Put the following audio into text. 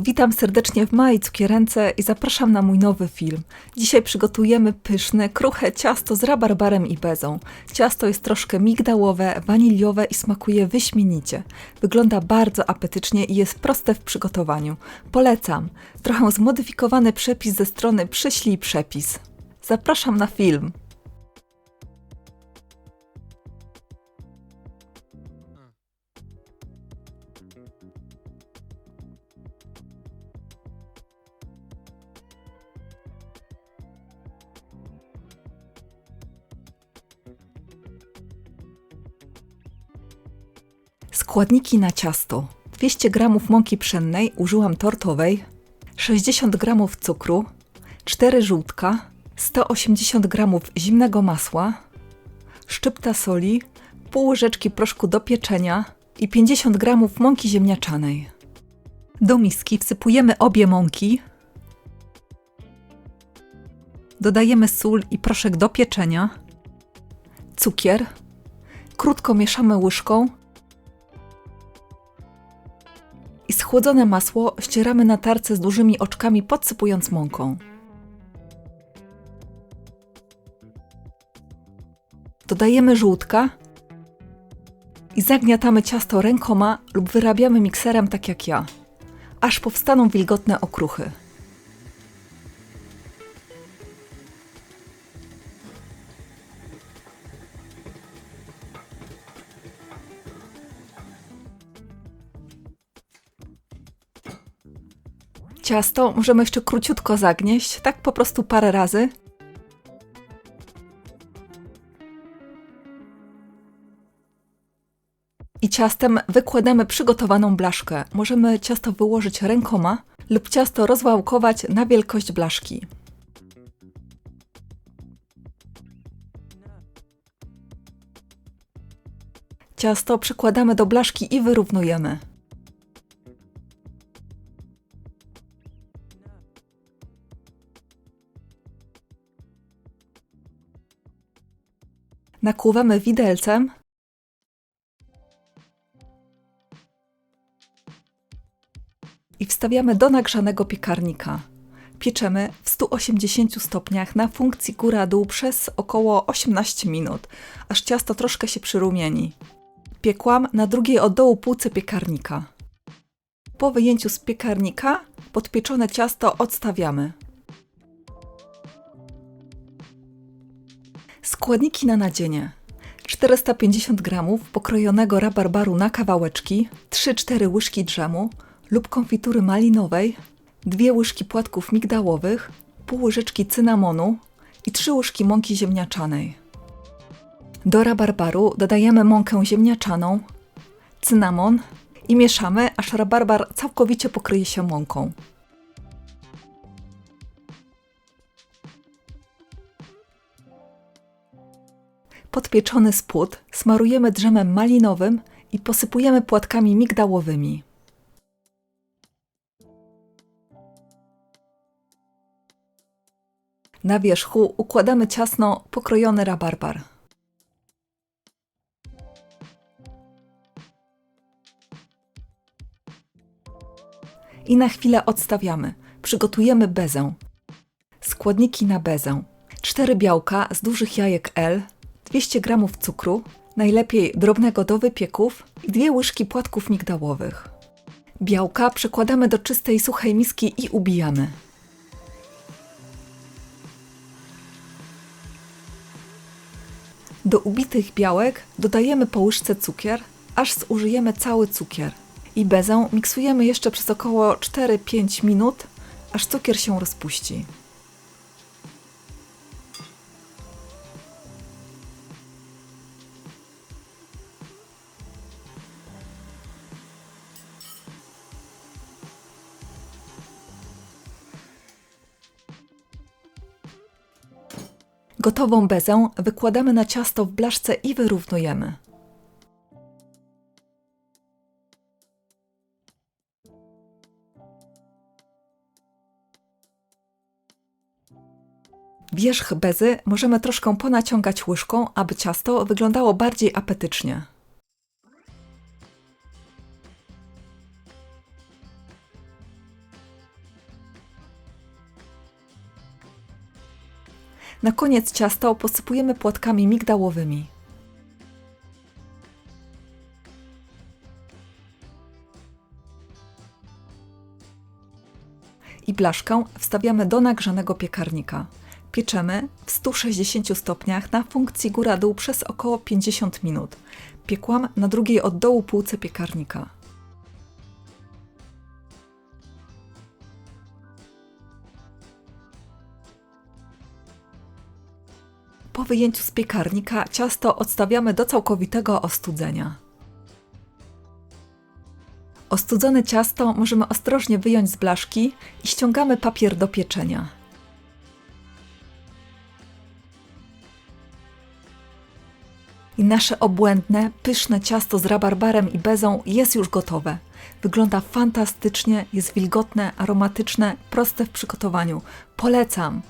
Witam serdecznie w małej cukierence i zapraszam na mój nowy film. Dzisiaj przygotujemy pyszne, kruche ciasto z rabarbarem i bezą. Ciasto jest troszkę migdałowe, waniliowe i smakuje wyśmienicie. Wygląda bardzo apetycznie i jest proste w przygotowaniu. Polecam. Trochę zmodyfikowany przepis ze strony Przyślij Przepis. Zapraszam na film. Składniki na ciasto. 200 g mąki pszennej użyłam tortowej, 60 g cukru, 4 żółtka, 180 g zimnego masła, szczypta soli, pół łyżeczki proszku do pieczenia i 50 g mąki ziemniaczanej. Do miski wsypujemy obie mąki. Dodajemy sól i proszek do pieczenia, cukier, krótko mieszamy łyżką schłodzone masło ścieramy na tarce z dużymi oczkami, podsypując mąką. Dodajemy żółtka i zagniatamy ciasto rękoma lub wyrabiamy mikserem tak jak ja, aż powstaną wilgotne okruchy. Ciasto możemy jeszcze króciutko zagnieść, tak po prostu parę razy. I ciastem wykładamy przygotowaną blaszkę. Możemy ciasto wyłożyć rękoma lub ciasto rozwałkować na wielkość blaszki. Ciasto przykładamy do blaszki i wyrównujemy. Nakłuwamy widelcem. I wstawiamy do nagrzanego piekarnika. Pieczemy w 180 stopniach na funkcji góra-dół przez około 18 minut, aż ciasto troszkę się przyrumieni. Piekłam na drugiej od dołu półce piekarnika. Po wyjęciu z piekarnika podpieczone ciasto odstawiamy. Składniki na nadzienie. 450 g pokrojonego rabarbaru na kawałeczki, 3-4 łyżki drzemu lub konfitury malinowej, 2 łyżki płatków migdałowych, pół łyżeczki cynamonu i 3 łyżki mąki ziemniaczanej. Do rabarbaru dodajemy mąkę ziemniaczaną, cynamon i mieszamy, aż rabarbar całkowicie pokryje się mąką. Podpieczony spód smarujemy drzemem malinowym i posypujemy płatkami migdałowymi. Na wierzchu układamy ciasno pokrojony rabarbar. I na chwilę odstawiamy. Przygotujemy bezę. Składniki na bezę. 4 białka z dużych jajek L, 200 g cukru, najlepiej drobnego do wypieków i dwie łyżki płatków migdałowych. Białka przekładamy do czystej, suchej miski i ubijamy. Do ubitych białek dodajemy po łyżce cukier, aż zużyjemy cały cukier. I bezę miksujemy jeszcze przez około 4-5 minut, aż cukier się rozpuści. Gotową bezę wykładamy na ciasto w blaszce i wyrównujemy. Wierzch bezy możemy troszkę ponaciągać łyżką, aby ciasto wyglądało bardziej apetycznie. Na koniec ciasto posypujemy płatkami migdałowymi. i blaszkę wstawiamy do nagrzanego piekarnika. Pieczemy w 160 stopniach na funkcji góra-dół przez około 50 minut. Piekłam na drugiej od dołu półce piekarnika. Po wyjęciu z piekarnika ciasto odstawiamy do całkowitego ostudzenia. Ostudzone ciasto możemy ostrożnie wyjąć z blaszki i ściągamy papier do pieczenia. I nasze obłędne, pyszne ciasto z rabarbarem i bezą jest już gotowe. Wygląda fantastycznie, jest wilgotne, aromatyczne, proste w przygotowaniu. Polecam!